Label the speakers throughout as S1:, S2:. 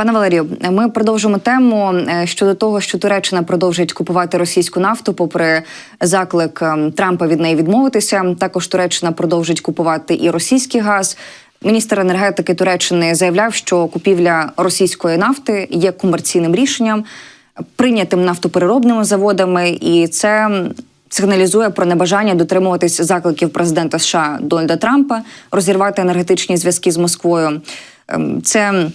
S1: Пане Валерію, ми продовжимо тему е, щодо того, що Туреччина продовжить купувати російську нафту, попри заклик е, Трампа від неї відмовитися. Також Туреччина продовжить купувати і російський газ. Міністр енергетики Туреччини заявляв, що купівля російської нафти є комерційним рішенням, прийнятим нафтопереробними заводами, і це сигналізує про небажання дотримуватись закликів президента США Дональда Трампа розірвати енергетичні зв'язки з Москвою. Ем, Це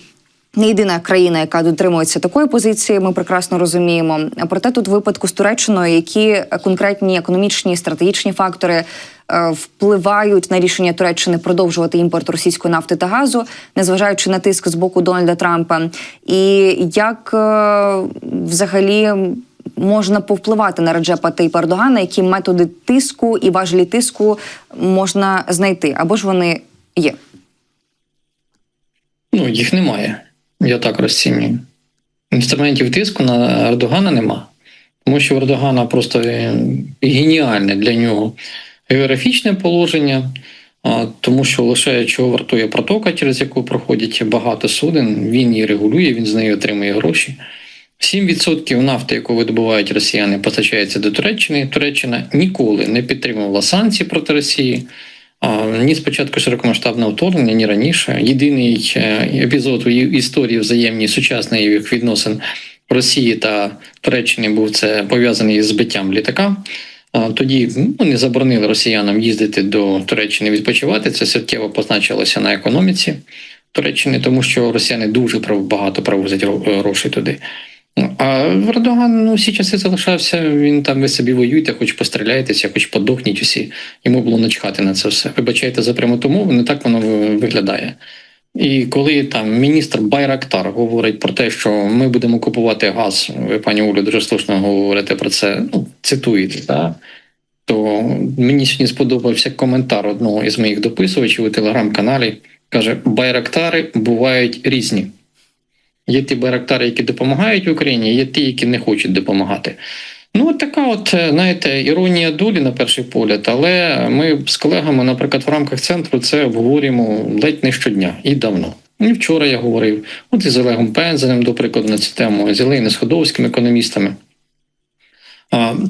S1: не єдина країна, яка дотримується такої позиції. Ми прекрасно розуміємо. Проте тут випадку з Туреччиною, які конкретні економічні стратегічні фактори е, впливають на рішення Туреччини продовжувати імпорт російської нафти та газу, незважаючи на тиск з боку Дональда Трампа, і як е, взагалі. Можна повпливати на Реджепа Тейпа Ердогана, які методи тиску і важелі тиску можна знайти, або ж вони є.
S2: Ну, їх немає. Я так розцінюю. Інструментів тиску на Ердогана нема. Тому що в Ердогана просто геніальне для нього географічне положення, тому що лише чого вартує протока, через яку проходять багато суден, він її регулює, він з неї отримує гроші. 7% нафти, яку видобувають росіяни, постачається до Туреччини. Туреччина ніколи не підтримувала санкції проти Росії. Ні спочатку широкомасштабного вторгнення, ні раніше. Єдиний е, епізод у історії взаємній сучасних відносин Росії та Туреччини був це пов'язаний з збиттям літака. Тоді ну, не заборонили росіянам їздити до Туреччини відпочивати. Це суттєво позначилося на економіці Туреччини, тому що росіяни дуже багато провозять ро- грошей туди. А Ердоган ну, всі часи залишався. Він там ви собі воюєте, хоч постріляєтеся, хоч подохніть усі. Йому було начхати на це все. Вибачайте за прямоту мову, не так воно виглядає. І коли там міністр Байрактар говорить про те, що ми будемо купувати газ, ви, пані Олю, дуже слушно говорите про це, ну, цитуєте, так? то мені сьогодні сподобався коментар одного із моїх дописувачів у телеграм-каналі. Каже: Байрактари бувають різні. Є ті байрактари, які допомагають Україні, є ті, які не хочуть допомагати. Ну, от така, от, е, знаєте, іронія долі на перший погляд, але ми з колегами, наприклад, в рамках центру це обговорюємо ледь не щодня і давно. І вчора я говорив, от із Олегом Пензенем, до прикладу, на цю тему, з Єлею Сходовським економістами.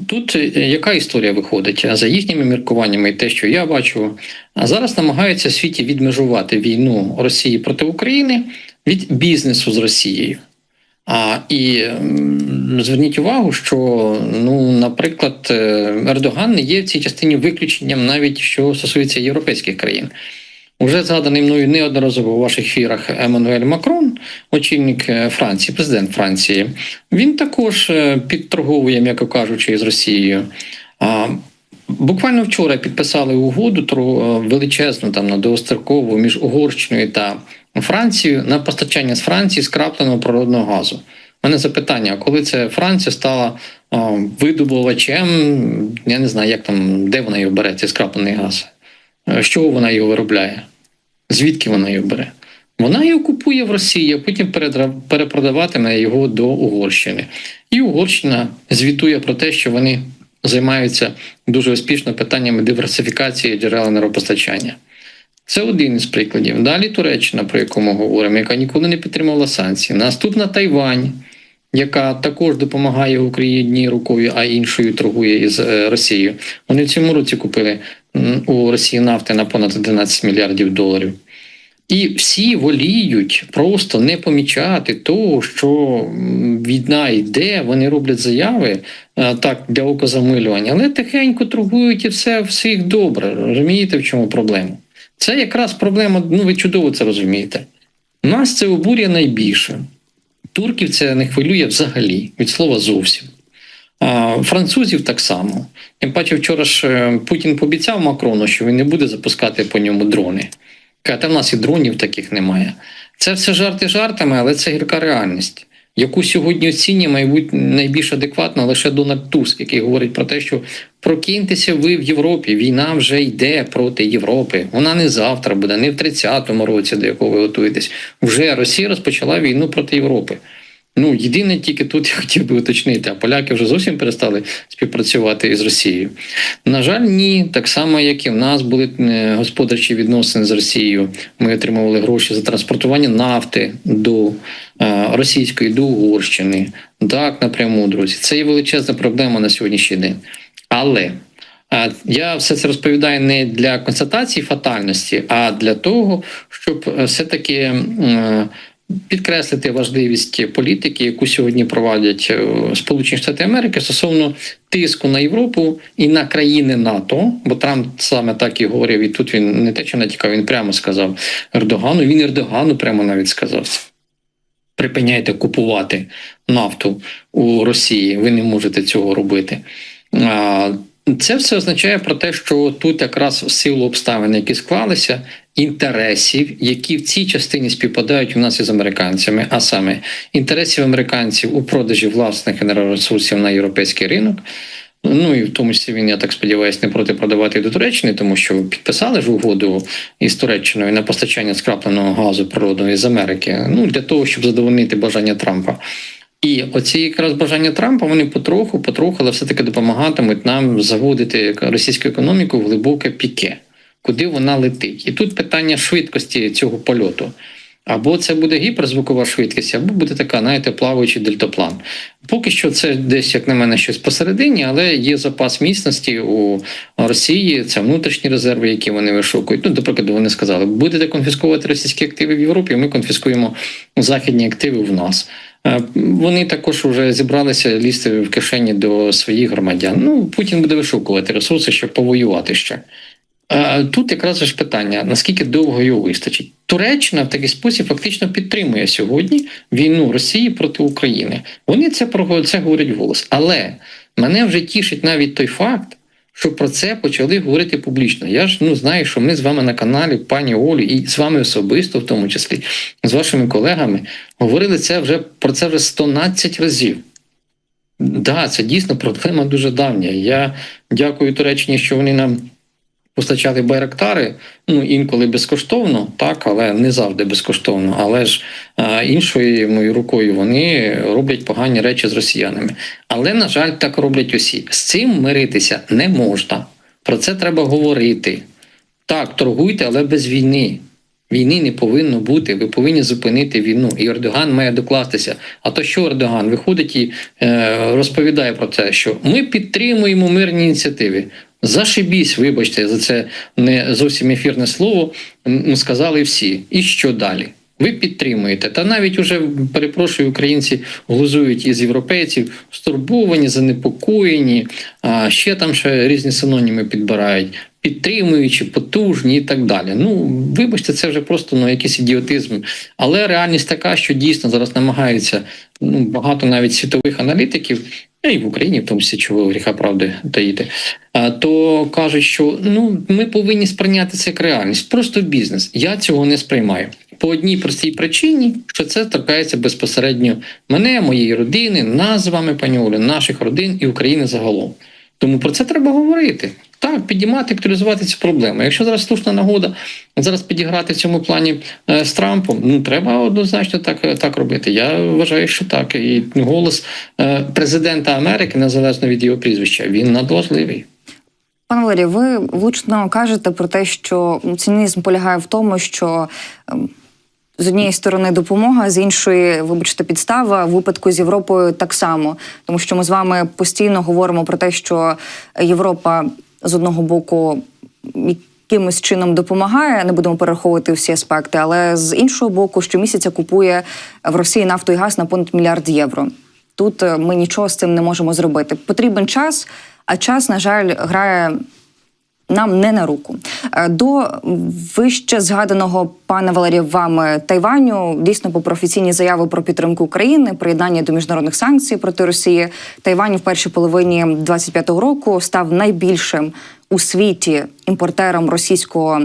S2: Тут е, яка історія виходить? За їхніми міркуваннями, і те, що я бачу, зараз намагаються світі відмежувати війну Росії проти України від бізнесу з Росією. А і зверніть увагу, що ну, наприклад, е, Ердоган не є в цій частині виключенням, навіть що стосується європейських країн. Уже згаданий мною неодноразово у ваших ефірах Еммануель Макрон, очільник е, Франції, президент Франції, він також е, підторговує, м'яко кажучи, з Росією. Буквально вчора підписали угоду величезну там на довгострокову між Угорщиною та Францією на постачання з Франції скрапленого природного газу. У мене запитання: коли це Франція стала а, видобувачем, я не знаю, як там, де вона його бере, цей скраплений газ? Е, З чого вона його виробляє? Звідки вона його бере? Вона його купує в Росії, а потім перепродаватиме його до Угорщини. І Угорщина звітує про те, що вони займаються дуже успішно питаннями диверсифікації джерел енергопостачання. Це один із прикладів. Далі Туреччина, про яку ми говоримо, яка ніколи не підтримувала санкції. Наступна Тайвань, яка також допомагає Україні рукою, а іншою торгує із е, Росією. Вони в цьому році купили у Росії нафти на понад 11 мільярдів доларів. І всі воліють просто не помічати того, що війна йде, вони роблять заяви е, так для окозамилювання, але тихенько торгують і все всіх добре. Розумієте, в чому проблема? Це якраз проблема, ну ви чудово це розумієте. Нас це обурює найбільше. Турків це не хвилює взагалі, від слова зовсім. А, французів так само. Тим паче, вчора ж е, Путін пообіцяв Макрону, що він не буде запускати по ньому дрони. Каже, в нас і дронів таких немає. Це все жарти жартами, але це гірка реальність, яку сьогодні оцінює, мабуть, найбільш адекватно лише Дональд Туск, який говорить про те, що прокиньтеся ви в Європі. Війна вже йде проти Європи. Вона не завтра буде, не в 30-му році, до якого ви готуєтесь. Вже Росія розпочала війну проти Європи. Ну, єдине тільки тут я хотів би уточнити, а поляки вже зовсім перестали співпрацювати із Росією. На жаль, ні. Так само, як і в нас були е, господарчі відносини з Росією. Ми отримували гроші за транспортування нафти до е, російської, до Угорщини. Так, напряму, друзі. Це є величезна проблема на сьогоднішній день. Але а я все це розповідаю не для констатації фатальності, а для того, щоб е, все-таки е, підкреслити важливість політики, яку сьогодні проводять е, Сполучені Штати Америки стосовно тиску на Європу і на країни НАТО, бо Трамп саме так і говорив, і тут він не те, що натякав, він прямо сказав Ердогану. Він Ердогану прямо навіть сказав. Припиняйте купувати нафту у Росії. Ви не можете цього робити. Це все означає про те, що тут якраз в силу обставин, які склалися, інтересів, які в цій частині співпадають у нас із американцями, а саме інтересів американців у продажі власних енергоресурсів на європейський ринок. Ну і в тому числі він, я так сподіваюся, не проти продавати до Туреччини, тому що підписали ж угоду із Туреччиною на постачання скрапленого газу природного із Америки. Ну для того, щоб задовольнити бажання Трампа. І оці якраз бажання Трампа вони потроху, потроху, але все таки допомагатимуть нам заводити російську економіку в глибоке піке, куди вона летить. І тут питання швидкості цього польоту. Або це буде гіперзвукова швидкість, або буде така, знаєте, плаваючий дельтаплан. Поки що це десь, як на мене, щось посередині, але є запас міцності у Росії, це внутрішні резерви, які вони вишукують. Ну, до прикладу, вони сказали, будете конфісковувати російські активи в Європі, ми конфіскуємо західні активи в нас. Е, Вони також вже зібралися лізти в кишені до своїх громадян. Ну, Путін буде вишукувати ресурси, щоб повоювати ще. Е, Тут якраз ж питання: наскільки довго його вистачить? Туреччина в такий спосіб фактично підтримує сьогодні війну Росії проти України. Вони це про це говорять голос. Але мене вже тішить навіть той факт, що про це почали говорити публічно. Я ж ну знаю, що ми з вами на каналі, пані Олі, і з вами особисто, в тому числі, з вашими колегами, говорили це вже про це вже 112 разів. Да, це дійсно проблема дуже давня. Я дякую Туреччині, що вони нам постачали байрактари, ну інколи безкоштовно, так, але не завжди безкоштовно. Але ж іншою моєю рукою вони роблять погані речі з росіянами. Але, на жаль, так роблять усі. З цим миритися не можна. Про це треба говорити. Так, торгуйте, але без війни. Війни не повинно бути. Ви повинні зупинити війну. І Ердоган має докластися. А то що Ердоган виходить і е, розповідає про те, що ми підтримуємо мирні ініціативи. Зашибісь, вибачте, за це не зовсім ефірне слово. Сказали всі. І що далі? Ви підтримуєте. Та навіть уже перепрошую, українці глузують із європейців, стурбовані, занепокоєні, а ще там ще різні синоніми підбирають, підтримуючи, потужні і так далі. Ну, вибачте, це вже просто ну, якийсь ідіотизм. Але реальність така, що дійсно зараз намагаються ну, багато навіть світових аналітиків. Ну, І в Україні, в тому числі чого гріха правди таїти, то кажуть, що ну ми повинні сприйняти це як реальність, просто бізнес. Я цього не сприймаю по одній простій причині, що це торкається безпосередньо мене, моєї родини, нас з вами, пані Олю, наших родин і України загалом. Тому про це треба говорити. Так, підіймати, актуалізувати ці проблеми. Якщо зараз слушна нагода зараз підіграти в цьому плані е, з Трампом, ну треба однозначно так, е, так робити. Я вважаю, що так. І голос е, президента Америки, незалежно від його прізвища, він надважливий.
S1: Пане Валерій, ви влучно кажете про те, що цинізм полягає в тому, що ем, з однієї сторони допомога, з іншої, вибачте, підстава в випадку з Європою так само, тому що ми з вами постійно говоримо про те, що Європа з одного боку якимось чином допомагає, не будемо перераховувати всі аспекти, але з іншого боку, щомісяця купує в Росії нафту і газ на понад мільярд євро. Тут е, ми нічого з цим не можемо зробити. Потрібен час, а час, на жаль, грає нам не на руку. Е, До вище згаданого пана Валерія вами Тайваню, дійсно, попри офіційні заяви про підтримку України, приєднання до міжнародних санкцій проти Росії, Тайвань в першій половині 25-го року став найбільшим у світі імпортером російського.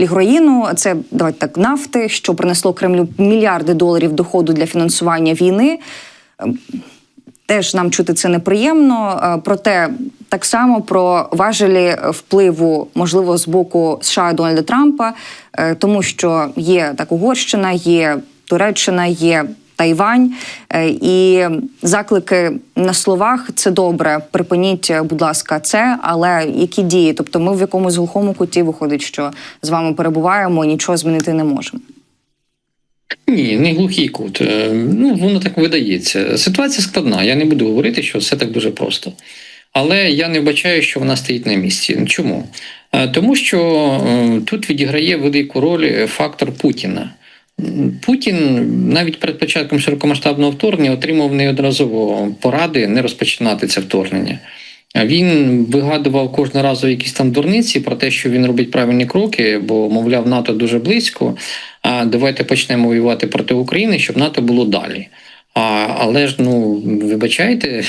S1: Лігроїну це давайте так нафти, що принесло Кремлю мільярди доларів доходу для фінансування війни. Теж нам чути це неприємно. Е, Проте так само про важелі впливу, можливо, з боку США і Дональда Трампа, е, тому що є так Угорщина, є Туреччина, є Тайвань. Е, І заклики на словах це добре. Припиніть, будь ласка, це. Але які дії? Тобто, ми в якомусь глухому куті виходить, що з вами перебуваємо, і нічого змінити не можемо.
S2: Ні, не глухий кут. Е, Ну, воно так видається. Ситуація складна. Я не буду говорити, що все так дуже просто. Але я не вбачаю, що вона стоїть на місці. Чому? Е, Тому що е, тут відіграє велику роль фактор Путіна. Путін навіть перед початком широкомасштабного вторгнення отримав неодноразово поради не розпочинати це вторгнення. Він вигадував кожного разу якісь там дурниці про те, що він робить правильні кроки, бо, мовляв, НАТО дуже близько. А давайте почнемо воювати проти України, щоб НАТО було далі. А, але ж, ну, вибачайте,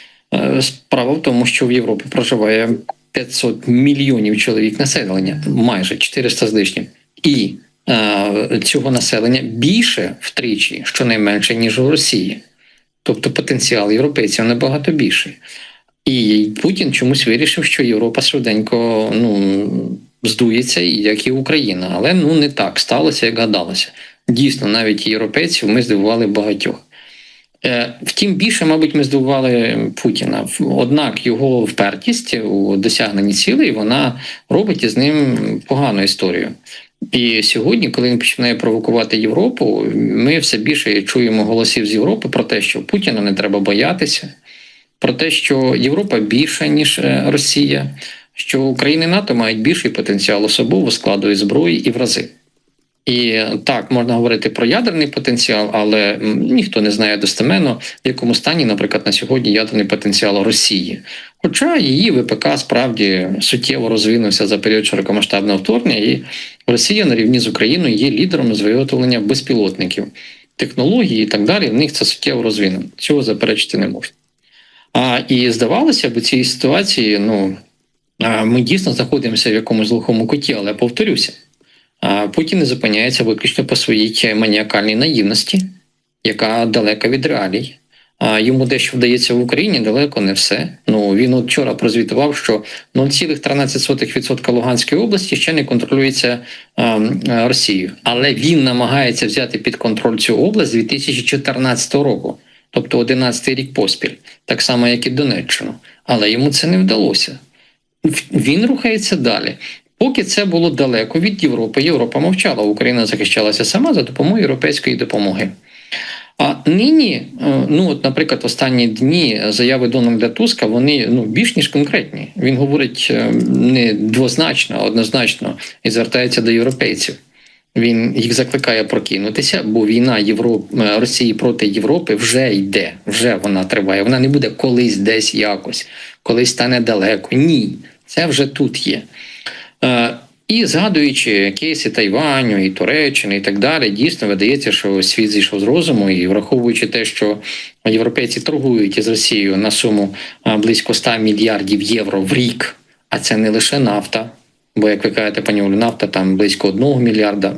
S2: справа в тому, що в Європі проживає 500 мільйонів чоловік населення, майже 400 з лишнім. І е, цього населення більше втричі, щонайменше, ніж у Росії. Тобто потенціал європейців набагато більший. І Путін чомусь вирішив, що Європа швиденько ну, здується, як і Україна. Але ну не так сталося, як гадалося. Дійсно, навіть європейців ми здивували багатьох. Е, Втім, більше, мабуть, ми здивували Путіна. Однак його впертість у досягненні цілей вона робить із ним погану історію. І сьогодні, коли він починає провокувати Європу, ми все більше чуємо голосів з Європи про те, що Путіна не треба боятися, про те, що Європа більша ніж е, Росія, що Україна і НАТО мають більший потенціал особового складу і зброї і в рази. І так можна говорити про ядерний потенціал, але ніхто не знає достеменно, в якому стані, наприклад, на сьогодні ядерний потенціал Росії. Хоча її ВПК справді суттєво розвинувся за період широкомасштабного вторгнення, і Росія на рівні з Україною є лідером з виготовлення безпілотників, технології і так далі. В них це суттєво розвинено. Цього заперечити не можна. А і здавалося б, у цій ситуації, ну ми дійсно знаходимося в якомусь глухому куті, але повторюся. Путін не зупиняється виключно по своїй маніакальній наївності, яка далека від реалій. А йому дещо вдається в Україні далеко не все. Ну він от вчора прозвітував, що 0,13% Луганської області ще не контролюється а, Росією, але він намагається взяти під контроль цю область з 2014 року, тобто 11 рік поспіль, так само як і Донеччину. Але йому це не вдалося. Він рухається далі. Поки це було далеко від Європи, Європа мовчала. Україна захищалася сама за допомогою європейської допомоги. А нині, е, ну от, наприклад, останні дні заяви Дональда Туска вони ну більш ніж конкретні. Він говорить е, не двозначно, а однозначно і звертається до європейців. Він їх закликає прокинутися, бо війна Європ... е, Росії проти Європи вже йде, вже вона триває. Вона не буде колись десь якось, колись стане далеко. Ні, це вже тут є. Е, І згадуючи кейси Тайваню і Туреччини і так далі, дійсно видається, що світ зійшов з розуму, і враховуючи те, що європейці торгують із Росією на суму близько 100 мільярдів євро в рік, а це не лише нафта, бо як ви кажете, пані Олю, нафта там близько 1 мільярда.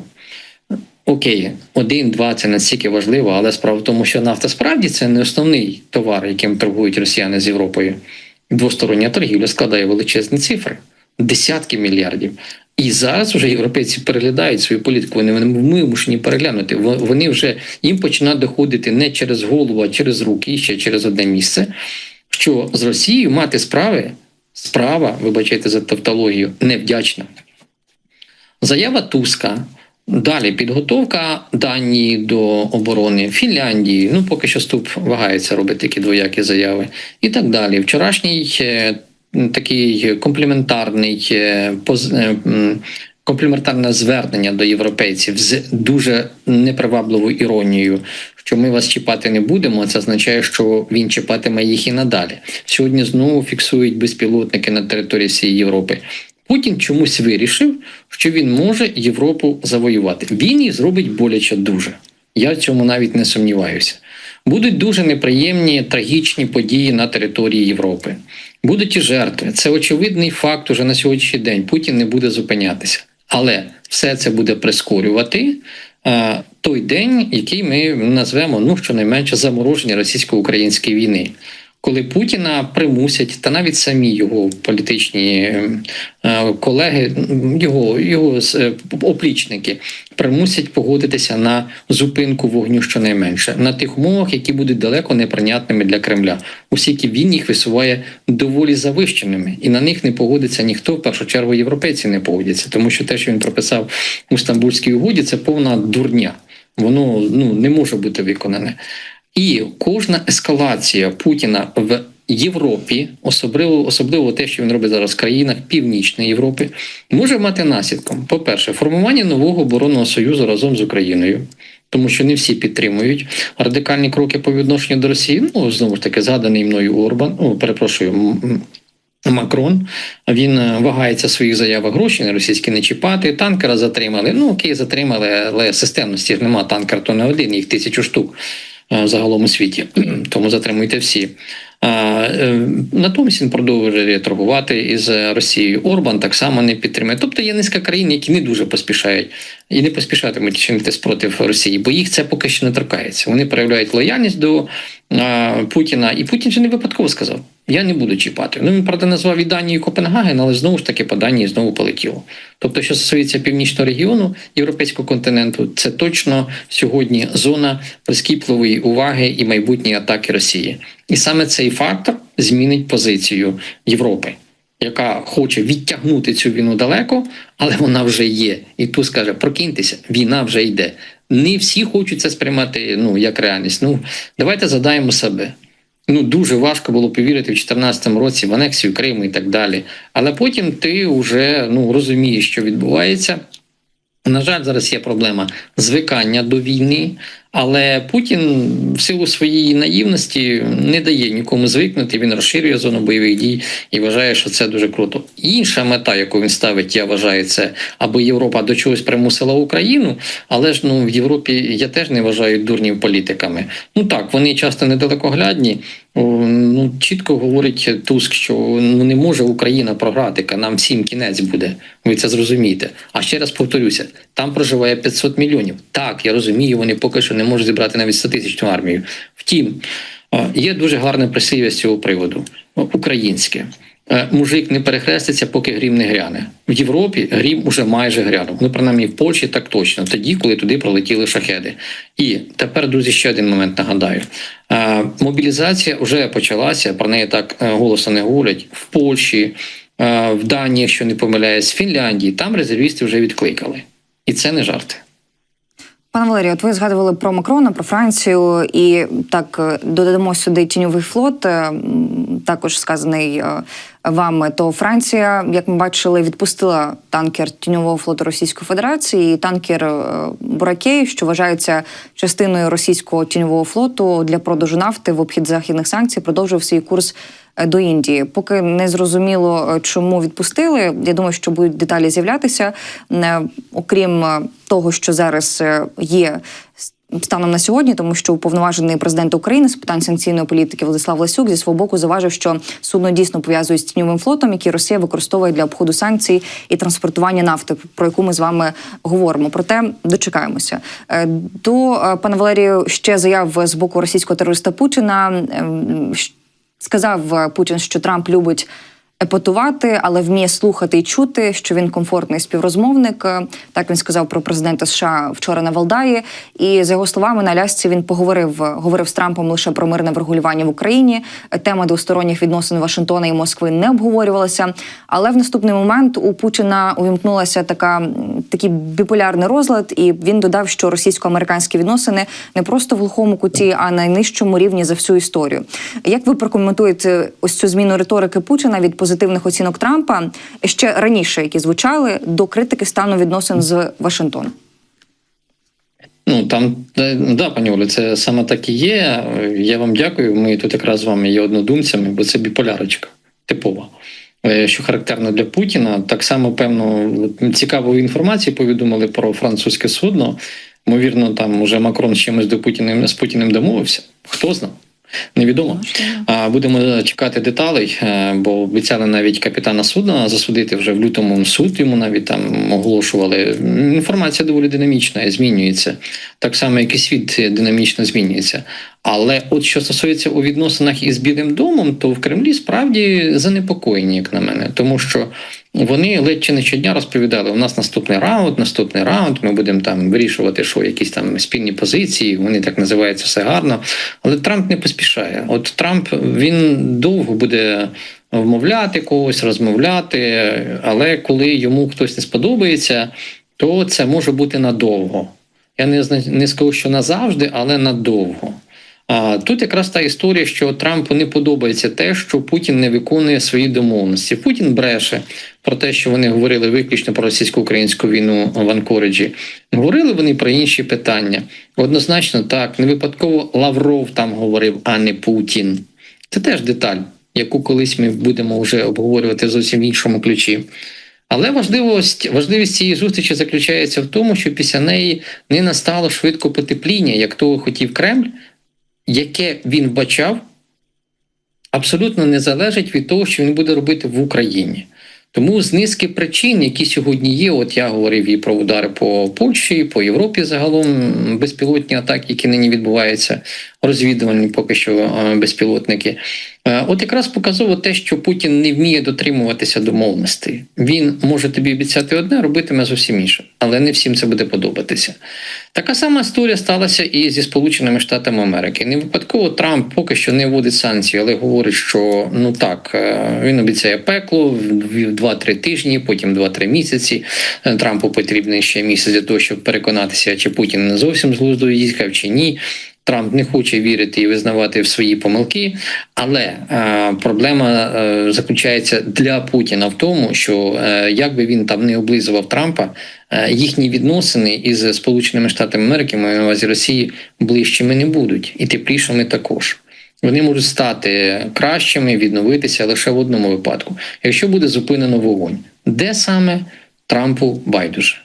S2: Окей, один-два це настільки важливо, але справа в тому, що нафта справді це не основний товар, яким торгують росіяни з Європою. Двостороння торгівля складає величезні цифри десятки мільярдів. І зараз вже європейці переглядають свою політику. Вони вимушені переглянути. Вони вже їм починають доходити не через голову, а через руки, ще через одне місце. Що з Росією мати справи, справа, вибачайте за тавтологію, невдячна. Заява Туска. Далі підготовка Данії до оборони Фінляндії. Ну поки що ступ вагається робити такі двоякі заяви, і так далі. Вчорашній е, такий компліментарний е, поз- е, звернення до європейців з дуже непривабливою іронією, що ми вас чіпати не будемо. Це означає, що він чіпатиме їх і надалі. Сьогодні знову фіксують безпілотники на території всієї Європи. Путін чомусь вирішив, що він може Європу завоювати. Він її зробить боляче дуже. Я в цьому навіть не сумніваюся. Будуть дуже неприємні трагічні події на території Європи. Будуть і жертви. Це очевидний факт уже на сьогоднішній день. Путін не буде зупинятися. Але все це буде прискорювати е, той день, який ми назвемо ну щонайменше замороження російсько-української війни. Коли Путіна примусять, та навіть самі його політичні е, колеги, його, його е, оплічники примусять погодитися на зупинку вогню щонайменше на тих умовах, які будуть далеко неприйнятними для Кремля, оскільки він їх висуває доволі завищеними, і на них не погодиться ніхто. В першу чергу європейці не погодяться, тому що те, що він прописав у Стамбульській угоді, це повна дурня. Воно ну не може бути виконане. І кожна ескалація Путіна в Європі, особливо особливо те, що він робить зараз в країнах Північної Європи, може мати наслідком: по-перше, формування нового оборонного союзу разом з Україною. Тому що не всі підтримують радикальні кроки по відношенню до Росії. Ну знову ж таки, згаданий мною Орбан. Ну, перепрошую, Макрон. Він е, вагається в своїх заявах гроші на російські не чіпати. Танкера затримали. Ну окей, затримали, але системності ж нема. Танкер то не один, їх тисячу штук загалом у світі. Тому затримуйте всі. Е, Натомість він продовжує торгувати із Росією. Орбан так само не підтримує. Тобто є низка країн, які не дуже поспішають і не поспішатимуть чинити спротив Росії, бо їх це поки що не торкається. Вони проявляють лояльність до Путіна, і Путін же не випадково сказав: я не буду чіпати. Ну він правда назвав і Данію Копенгаген, але знову ж таки по Данії знову полетіло. Тобто, що стосується північного регіону європейського континенту, це точно сьогодні зона прискіпливої уваги і майбутньої атаки Росії. І саме цей фактор змінить позицію Європи, яка хоче відтягнути цю війну далеко, але вона вже є. І тут скаже: прокиньтеся, війна вже йде. Не всі хочуть це сприймати ну як реальність. Ну давайте задаємо себе. Ну дуже важко було повірити в 2014 році в анексію Криму і так далі. Але потім ти вже ну розумієш, що відбувається. На жаль, зараз є проблема звикання до війни, але Путін в силу своєї наївності не дає нікому звикнути. Він розширює зону бойових дій і вважає, що це дуже круто. Інша мета, яку він ставить, я вважаю, це аби Європа до чогось примусила Україну. Але ж ну в Європі я теж не вважаю дурнів політиками. Ну так, вони часто недалекоглядні. Ну чітко говорить Туск, що ну не може Україна програти, нам всім кінець буде. Ви це зрозумієте. А ще раз повторюся: там проживає 500 мільйонів. Так, я розумію, вони поки що не можуть зібрати навіть 100 тисячну армію. Втім, е, є дуже гарне прислів'я з цього приводу українське. Е, Мужик не перехреститься, поки грім не гряне. В Європі грім уже майже грянув. Ну, принаймні в Польщі так точно, тоді, коли туди пролетіли шахеди. І тепер, друзі, ще один момент нагадаю. Е, Мобілізація вже почалася, про неї так е, голосно не говорять. В Польщі, е, в Данії, якщо не помиляюсь, в Фінляндії, там резервісти вже відкликали. І це не жарти.
S1: Пане Валерію, от ви згадували про Макрона, про Францію, і так е, додамо сюди тіньовий флот, е, також сказаний е, вами. То Франція, як ми бачили, відпустила танкер тіньового флоту Російської Федерації, і танкер е, Буракей, що вважається частиною російського тіньового флоту для продажу нафти в обхід західних санкцій, продовжив свій курс е, до Індії. Поки не зрозуміло, е, чому відпустили. Я думаю, що будуть деталі з'являтися. Окрім того, що зараз є станом на сьогодні, тому що уповноважений президент України з питань санкційної політики Владислав Ласюк зі свого боку заважив, що судно дійсно пов'язують з тіньовим флотом, який Росія використовує для обходу санкцій і транспортування нафти, про яку ми з вами говоримо. Проте дочекаємося. Е, До е, пана Валерію ще заяв з боку російського терориста Путіна. Ем, Сказав е, Путін, що Трамп любить епатувати, але вміє слухати і чути, що він комфортний співрозмовник. Е, Так він сказав про президента США вчора на Валдаї. І за його словами, на лясці він поговорив е, говорив з Трампом лише про мирне врегулювання в Україні. Тема двосторонніх відносин Вашингтона і Москви не обговорювалася. Але в наступний момент у Путіна увімкнулася така такий біполярний розлад, і він додав, що російсько-американські відносини не просто в глухому куті, а на найнижчому рівні за всю історію. Як ви прокоментуєте ось цю зміну риторики Путіна від позитивних оцінок Трампа ще раніше, які звучали до критики стану відносин з Вашингтоном?
S2: Ну там да, пані Олі, це саме так і є. Я вам дякую. Ми тут якраз з вами є однодумцями, бо це біполярочка типова. Е, Що характерно для Путіна, так само певно цікаву інформацію повідомили про французьке судно. Ймовірно, там уже Макрон з чимось до Путіна з Путіним домовився. Хто знає? Невідомо. А будемо чекати деталей, е, бо обіцяли навіть капітана судна засудити вже в лютому суд. Йому навіть там оголошували. Інформація доволі динамічна і змінюється, так само, як і світ динамічно змінюється. Але от що стосується у відносинах із Білим домом, то в Кремлі справді занепокоєні, як на мене, тому що вони ледь чи не щодня розповідали: у нас наступний раунд, наступний раунд. Ми будемо там вирішувати, що якісь там спільні позиції. Вони так називаються все гарно. Але Трамп не поспішає. От Трамп він довго буде вмовляти когось, розмовляти, але коли йому хтось не сподобається, то це може бути надовго. Я не, не скажу, що назавжди, але надовго. Тут якраз та історія, що Трампу не подобається те, що Путін не виконує свої домовленості. Путін бреше про те, що вони говорили виключно про російсько-українську війну в Анкориджі. Говорили вони про інші питання. Однозначно, так не випадково Лавров там говорив, а не Путін. Це теж деталь, яку колись ми будемо вже обговорювати зовсім в іншому ключі. Але важливість, важливість цієї зустрічі заключається в тому, що після неї не настало швидко потепління, як того хотів Кремль, яке він вбачав, абсолютно не залежить від того, що він буде робити в Україні. Тому з низки причин, які сьогодні є, от я говорив і про удари по Польщі, по Європі загалом безпілотні атаки, які нині відбуваються, розвідувальні поки що е, безпілотники. Е, От якраз показово те, що Путін не вміє дотримуватися домовленостей. Він може тобі обіцяти одне, робитиме зовсім інше, але не всім це буде подобатися. Така сама історія сталася і зі Сполученими Штатами Америки. Не випадково Трамп поки що не вводить санкції, але говорить, що ну так е, він обіцяє пекло в 2-3 тижні, потім 2-3 місяці. Трампу потрібен ще місяць для того, щоб переконатися, чи Путін не зовсім з глузду їхав, чи ні. Трамп не хоче вірити і визнавати в свої помилки, але е, проблема е, заключається для Путіна в тому, що е, як би він там не облизував Трампа, е, їхні відносини із Сполученими Штатами Америки, маю на увазі Росії, ближчими не будуть і теплішими також. Вони можуть стати кращими, відновитися лише в одному випадку, якщо буде зупинено вогонь, де саме Трампу байдуже.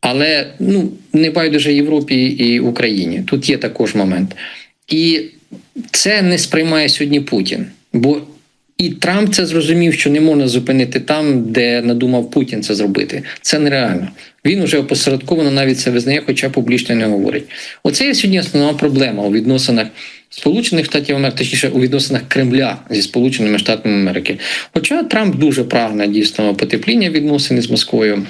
S2: Але ну не байдуже Європі і Україні. Тут є також момент. І це не сприймає сьогодні Путін. Бо і Трамп це зрозумів, що не можна зупинити там, де надумав Путін це зробити. Це нереально. Він уже опосередковано навіть це визнає, хоча публічно не говорить. Оце є сьогодні основна проблема у відносинах Сполучених Штатів Америки, точніше у відносинах Кремля зі Сполученими Штатами Америки. Хоча Трамп дуже прагне дійсно потепління відносин із Москвою.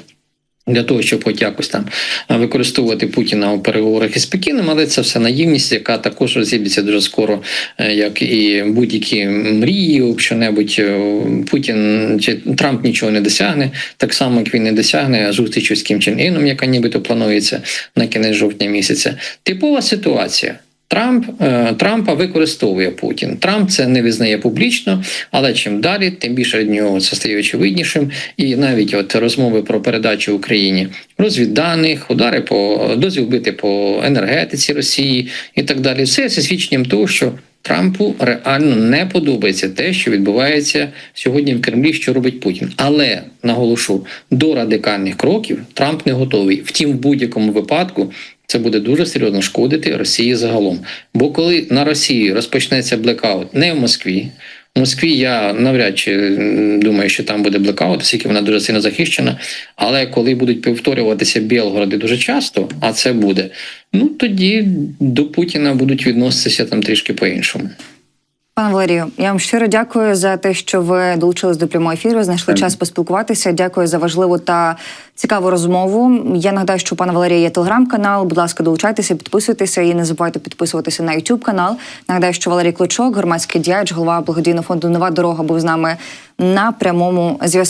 S2: Для того щоб хоч якось там е, використовувати Путіна у переговорах із Пекіном, але це все наївність, яка також розіб'ється дуже скоро, е, як і будь-які мрії, що-небудь е, Путін чи Трамп нічого не досягне, так само як він не досягне зустрічі з Кім Чен Іном, яка нібито планується на кінець жовтня місяця. Типова ситуація. Трамп е, Трампа використовує Путін. Трамп це не визнає публічно, але чим далі, тим більше від нього це стає очевиднішим. І навіть от розмови про передачу Україні розвідданих, удари по дозвіл бити по енергетиці Росії і так далі. Все це свідченням того, що Трампу реально не подобається те, що відбувається сьогодні в Кремлі, що робить Путін. Але наголошу до радикальних кроків Трамп не готовий. Втім, в будь-якому випадку це буде дуже серйозно шкодити Росії загалом. Бо коли на Росії розпочнеться блекаут не в Москві. В Москві я навряд чи думаю, що там буде блекаут, оскільки вона дуже сильно захищена. Але коли будуть повторюватися Білгороди дуже часто, а це буде, ну тоді до Путіна будуть відноситися там трішки по-іншому.
S1: Пане Валерію, я вам щиро дякую за те, що ви долучились до прямого ефіру. Знайшли час поспілкуватися. Дякую за важливу та цікаву розмову. Я нагадаю, що у пана Валерія є телеграм-канал. Будь ласка, долучайтеся, підписуйтеся і не забувайте підписуватися на YouTube канал. Нагадаю, що Валерій Клочок, громадський діяч, голова благодійного фонду Нова дорога був з нами на прямому зв'язку.